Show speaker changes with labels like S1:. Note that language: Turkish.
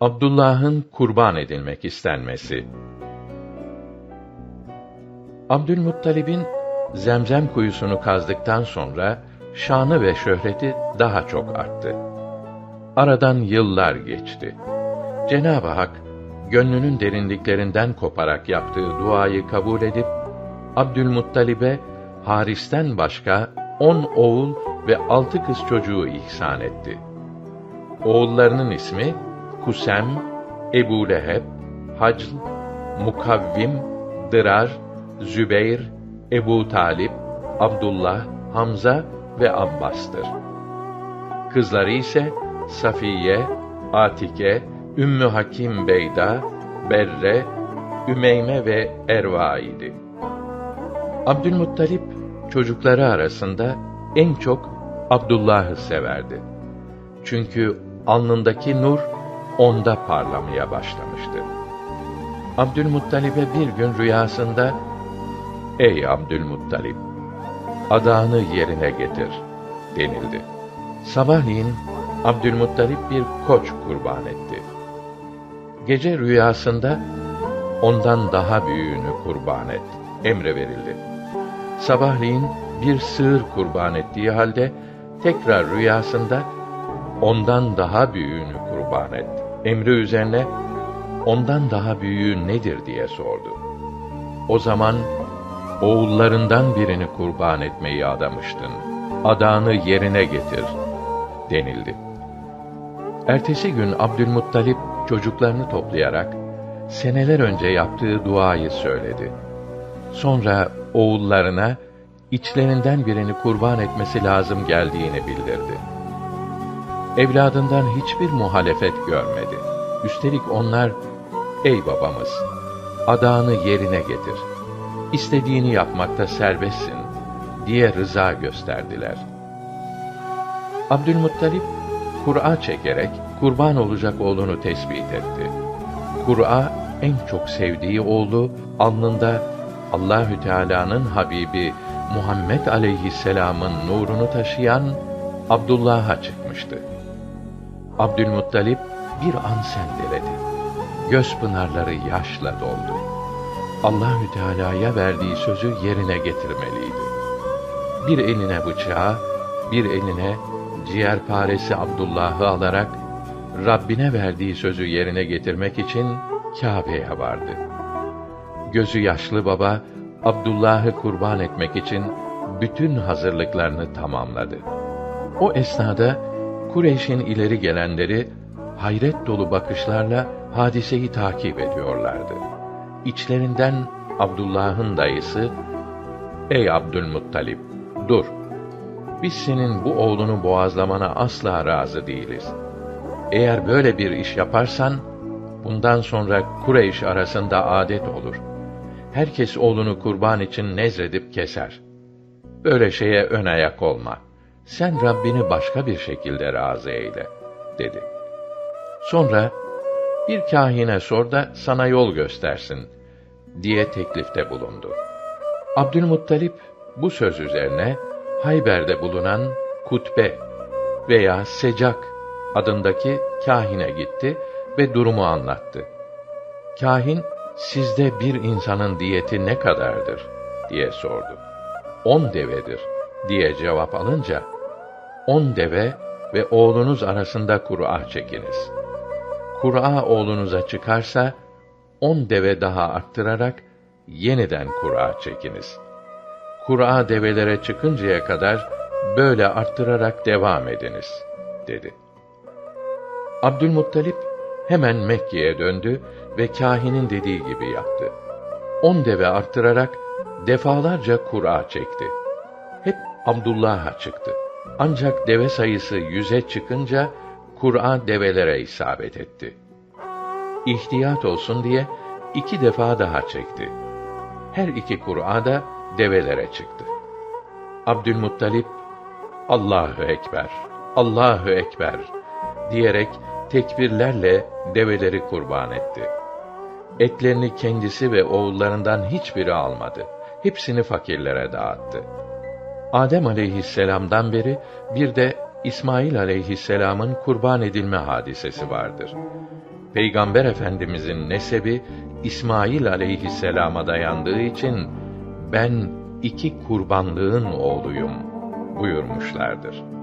S1: Abdullah'ın kurban edilmek istenmesi. Abdülmuttalib'in Zemzem kuyusunu kazdıktan sonra şanı ve şöhreti daha çok arttı. Aradan yıllar geçti. Cenab-ı Hak gönlünün derinliklerinden koparak yaptığı duayı kabul edip Abdülmuttalib'e Haris'ten başka on oğul ve altı kız çocuğu ihsan etti. Oğullarının ismi Kusem, Ebu Leheb, Hacl, Mukavvim, Dırar, Zübeyr, Ebu Talip, Abdullah, Hamza ve Abbas'tır. Kızları ise Safiye, Atike, Ümmü Hakim Beyda, Berre, Ümeyme ve Erva idi. Abdülmuttalip çocukları arasında en çok Abdullah'ı severdi. Çünkü alnındaki nur onda parlamaya başlamıştı. Abdülmuttalib'e bir gün rüyasında Ey Abdülmuttalib adağını yerine getir denildi. Sabahleyin Abdülmuttalip bir koç kurban etti. Gece rüyasında ondan daha büyüğünü kurban et emre verildi. Sabahleyin bir sığır kurban ettiği halde tekrar rüyasında ondan daha büyüğünü kurban et. Emri üzerine ondan daha büyüğü nedir diye sordu. O zaman oğullarından birini kurban etmeyi adamıştın. Adağını yerine getir denildi. Ertesi gün Abdülmuttalip çocuklarını toplayarak seneler önce yaptığı duayı söyledi. Sonra oğullarına içlerinden birini kurban etmesi lazım geldiğini bildirdi. Evladından hiçbir muhalefet görmedi. Üstelik onlar, ey babamız, adağını yerine getir. İstediğini yapmakta serbestsin diye rıza gösterdiler. Abdülmuttalip Kur'a çekerek kurban olacak oğlunu tespit etti. Kur'a en çok sevdiği oğlu alnında Allahü Teala'nın Habibi Muhammed aleyhisselam'ın nurunu taşıyan Abdullah'a çıkmıştı. Abdülmuttalip bir an sendeledi. Göz pınarları yaşla doldu. Allahü Teala'ya verdiği sözü yerine getirmeliydi. Bir eline bıçağı, bir eline ciğerparesi Abdullah'ı alarak Rabbine verdiği sözü yerine getirmek için Kâbe'ye vardı. Gözü yaşlı baba Abdullah'ı kurban etmek için bütün hazırlıklarını tamamladı. O esnada Kureyş'in ileri gelenleri hayret dolu bakışlarla hadiseyi takip ediyorlardı. İçlerinden Abdullah'ın dayısı, Ey Abdülmuttalip, dur. Biz senin bu oğlunu boğazlamana asla razı değiliz. Eğer böyle bir iş yaparsan, bundan sonra Kureyş arasında adet olur. Herkes oğlunu kurban için nezredip keser. Böyle şeye ön ayak olma. Sen Rabbini başka bir şekilde razı eyle, dedi. Sonra, bir kahine sor da sana yol göstersin, diye teklifte bulundu. Abdülmuttalip, bu söz üzerine, Hayber'de bulunan Kutbe veya Secak adındaki kahine gitti ve durumu anlattı. Kahin, sizde bir insanın diyeti ne kadardır? diye sordu. On devedir diye cevap alınca, on deve ve oğlunuz arasında Kur'a çekiniz. Kur'a oğlunuza çıkarsa, on deve daha arttırarak, yeniden Kur'a çekiniz. Kur'a develere çıkıncaya kadar, böyle arttırarak devam ediniz, dedi. Abdülmuttalip, hemen Mekke'ye döndü ve kahinin dediği gibi yaptı. On deve arttırarak, defalarca Kur'a çekti. Hep Abdullah'a çıktı. Ancak deve sayısı yüze çıkınca, Kur'a develere isabet etti. İhtiyat olsun diye, iki defa daha çekti. Her iki Kur'a da develere çıktı. Abdülmuttalip, Allahu Ekber, Allahu Ekber diyerek tekbirlerle develeri kurban etti. Etlerini kendisi ve oğullarından hiçbiri almadı. Hepsini fakirlere dağıttı. Adem aleyhisselam'dan beri bir de İsmail aleyhisselam'ın kurban edilme hadisesi vardır. Peygamber Efendimizin nesebi İsmail aleyhisselama dayandığı için ben iki kurbanlığın oğluyum buyurmuşlardır.